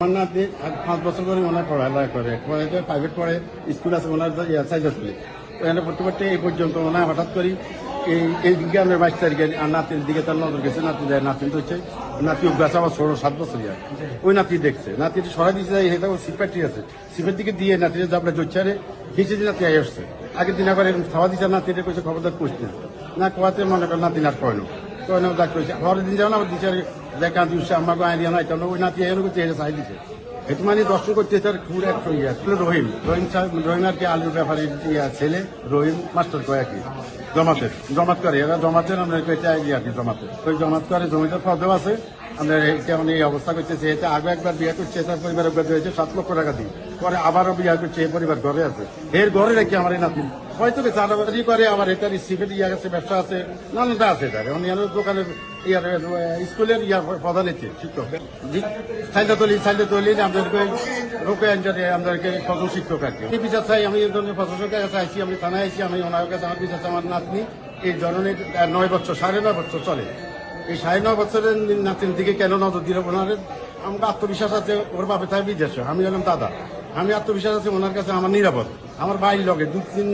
আমার নাতি পাঁচ বছর করে ওনার পড়ালেখা করে। কলেজে প্রাইভেট পড়ে স্কুল আছে, ওনার সাইজ তো এখানে পড়তে পড়তে এই পর্যন্ত ওনার হঠাৎ করি এই এই দিকে আমরা বাইশ তারিখে নাতির দিকে তার নজর গেছে, নাতি যায় নাতি হচ্ছে, নাতি অভ্যাস আমার ষোলো, সাত বছর যায় ওই নাতি দেখছে। নাতি সরাই দিচ্ছে যায় ও ঠিক আছে। সিপের দিকে দিয়ে নাতি যাবলে জোচ্চারে দিচ্ছে যে নাতি আই আসছে। আগের দিন আবার এরকম খাওয়া দিচ্ছে নাতিরে কইছে খবরদার করছে। না কোয়াতে মনে করেন নাতি নাট কয় না। কয় না ডাক্তার হয়েছে পরের দিন যাও না, আবার দিচ্ছে যে উঠছে আমার গায়ে দিয়ে নাই তাহলে ওই নাতি এর করছে এটা চাই দিছে এতে মানে দর্শন করতে তার খুব এক ইয়ে রহিম রহিম সাহেব, রহিম আর কি আলুর ব্যাপারে ছেলে, রহিম মাস্টার কয় আর কি। জমাতের জমাত করে এরা জমাতের, আমরা কইতে আই আর কি জমাতে ওই জমাত করে জমিটার পদেও আছে। আমরা এটা মানে এই অবস্থা করতেছে, এটা আগে একবার বিয়ে করছে, তার পরিবার একবার হয়েছে সাত লক্ষ টাকা দিই পরে আবারও বিয়ে করছে, এই পরিবার ঘরে আছে। এর ঘরে রেখে আমার এই নাতি। হয়তো আলাদারি করে, আবার এটার সিফের ইয়া গেছে ব্যবসা আছে নানানটা আছে তার আর দোকানের, ইয়ার স্কুলের ইয়ার প্রধান হচ্ছে, শিক্ষক। সাইদাতলি সাইদাতলি আমাদেরকে রোকে এনজারে আমাদেরকে প্রথম শিক্ষক আর কি বিচার চাই, আমি এই ধরনের প্রশাসকের কাছে আইসি আমি থানায় আইছি, আমি ওনার কাছে আমার বিচার আমার নাতনি এই ধরনের নয় বছর, সাড়ে নয় বছর চলে। এই সাড়ে নয় বছরের নাতির দিকে কেন নজর দিল ওনার? আমার আত্মবিশ্বাস আছে, ওর বাপে তাই বিদেশ আমি হলাম দাদা। আমি আত্মবিশ্বাস আছে, ওনার কাছে আমার নিরাপদ। আমার বাড়ির লগে দু তিন